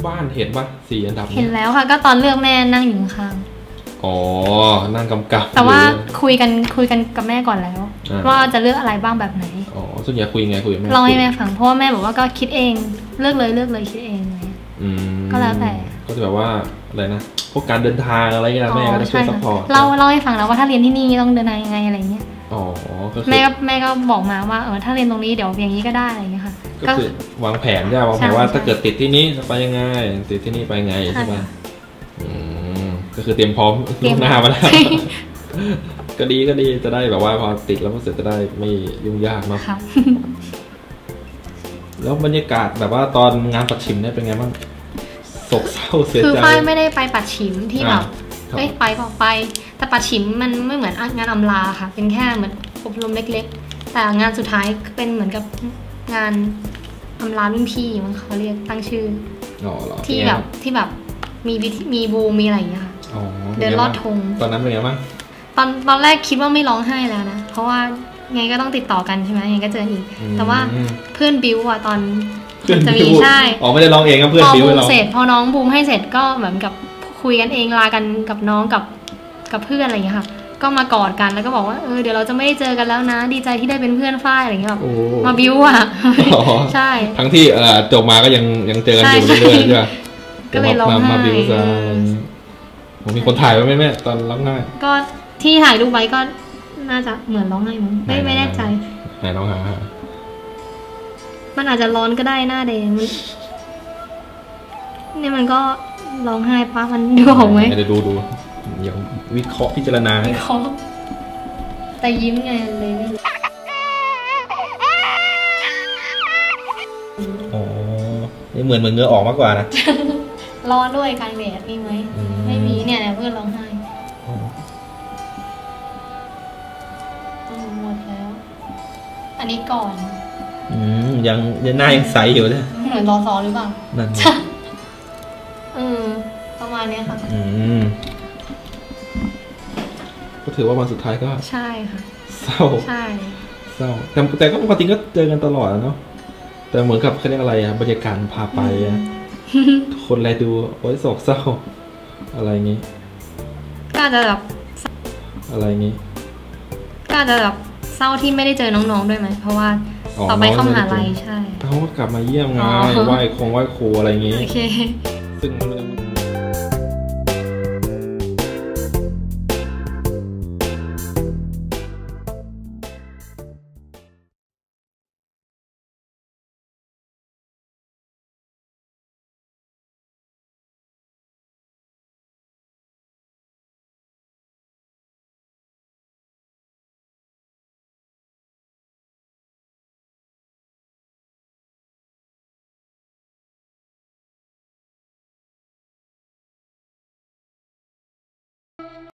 ที่บ้านเห็นปะสี่อันดับเห็นแล้วค่ะ ก็ตอนเลือกแม่นั่งอยู่ข้างอ๋อ นั่งกำกับๆแต่ว่าอยู่คุยกันคุยกันกับแม่ก่อนแล้วอ่าว่าจะเลือกอะไรบ้างแบบไหน อ๋อส่วนใหญ่คุยไงคุยกับแม่เล่าให้แม่ฟังเพราะว่าแม่บอกว่าก็คิดเอง เลือกเลยเลือกเลยคิดเองอะไรเลยอืมก็แล้วแต่ ก็จะแบบว่าอะไรนะพวกการเดินทางอะไรเงี้ยแม่ก็จะช่วยซัพพอร์ตเล่าเล่าให้ฟังแล้วว่าถ้าเรียนที่นี่ต้องเดินทางยังไงอะไรเงี้ยอ๋อก็คือแม่ก็แม่ก็บอกมาว่าเออถ้าเรียนตรงนี้เดี๋ยวอย่างนี้ก็ได้อะไรเงี้ยค่ะ ก็คือวางแผนใช่ไหมวางแผนใช่ว่าใช่ถ้าเกิดติดที่นี้จะไปยังไง ติดที่นี่ไปยังไงใช่ปะอืมก็คือเตรียมพร้อมเตรีล่ยวมงหน้ามาแล้วใช่ก็ดีก็ดีจะได้แบบว่าพอติดแล้วมันเสร็จจะได้ไม่ยุ่งยากเนาะค่ะแล้วบรรยากาศแบบว่าตอนงานปัดชิมเนี่ยเป็นไงบ้างโศกเศร้าเสียคือใจฝ้ายไม่ได้ไปปัดฉิมที่แบบอ่าครับเอ้ยไปบอกไป แต่ปัดฉิมมันไม่เหมือนงานอำลาค่ะ เป็นแค่เหมือนอบรมเล็ก ๆ แต่งานสุดท้ายเป็นเหมือนกับงาน อำลารุ่นพี่มั้งเขาเรียกตั้งชื่ออ๋อเหรอที่เป็นไงแบบที่แบบมีวิธีมีบูมีอะไรอย่างเงี้ยค่ะอ๋อเดินลอดธงตอนนั้นเป็นไงบ้างตอนตอนแรกคิดว่าไม่ร้องไห้แล้วนะ เพราะว่าไงก็ต้องติดต่อกันใช่ไหมไงก็เจออีกอืมแต่ว่าเพื่อนบิวอะตอนเพื่อนจะมีบิวใช่อ๋อไม่ได้ร้องเองครับเพื่อนพอบิวบูให้มเราเสร็จพอน้องบูมให้เสร็จก็เหมือนกับคุยกันเองลากันกับน้องกับกับเพื่อนอะไรอย่างเงี้ยค่ะ ก็มากอดกันแล้วก็บอกว่าเออเดี๋ยวเราจะไม่ได้เจอกันแล้วนะ ดีใจที่ได้เป็นเพื่อนฝ้ายอะไรอย่างเงี้ยแบบโอ้มาบิวอะอ๋อใช่ ทั้งที่เอ่อจบมาก็ยังยังเจอกันอยู่ใช่เรื่อยๆใช่ไหมก็เลยร้องมาไห้มาบิวซะอะไรอย่างงี้ผมมีคนถ่ายไว้ไหมแม่ตอนร้องไห้ก็ที่ถ่ายรูปไว้ก็น่าจะเหมือนร้องไห้มั้งไม่ไม่แน่ใจไหนน้องหาหามันอาจจะร้อนก็ได้หน้าแดงมันเนี่ยมันก็ร้องไห้ปะมันดูออกไหมเดี๋ยวดูดู เดี๋ยววิเคราะห์พิจารณาให้เขาแต่ยิ้มไงเลยไม่รู้อ๋อนี่เหมือนเหมือนเหงือออกมากกว่านะ ร้อนด้วยกลางแดดมีไหม อืม ไม่มีเนี่ยเนี่ยเพื่อนร้องไห้อืมหมดแล้ว อันนี้ก่อน อืมยังยังหน้ายังใสอยู่เลยเหมือนรอซอหรือเปล่า นั่นไงเออประมาณเนี้ยค่ะ อืมก็ ถือว่าวันสุดท้ายก็ ใช่ค่ะเศร้าใช่เศร้าแต่แต่ก็ปกติก็เจอกันตลอดอะเนาะแต่เหมือนกับเขาเรียกอะไรอะบรรยากาศพาไปอะคนอะไรดูโอ้ยโศกเศร้า อะไรอย่างงี้ก็อาจจะแบบอะไรอย่างงี้ก็อาจจะแบบเศร้าที่ไม่ได้เจอน้องๆด้วยไหมเพราะว่าอ๋อต่อไปเข้ามหาลัยน้องไม่ได้เจอใช่เขาก็กลับมาเยี่ยมไงอ๋อ ไหว้คงไหว้ครูอะไรอย่างงี้ โอเค ซึ่งมัน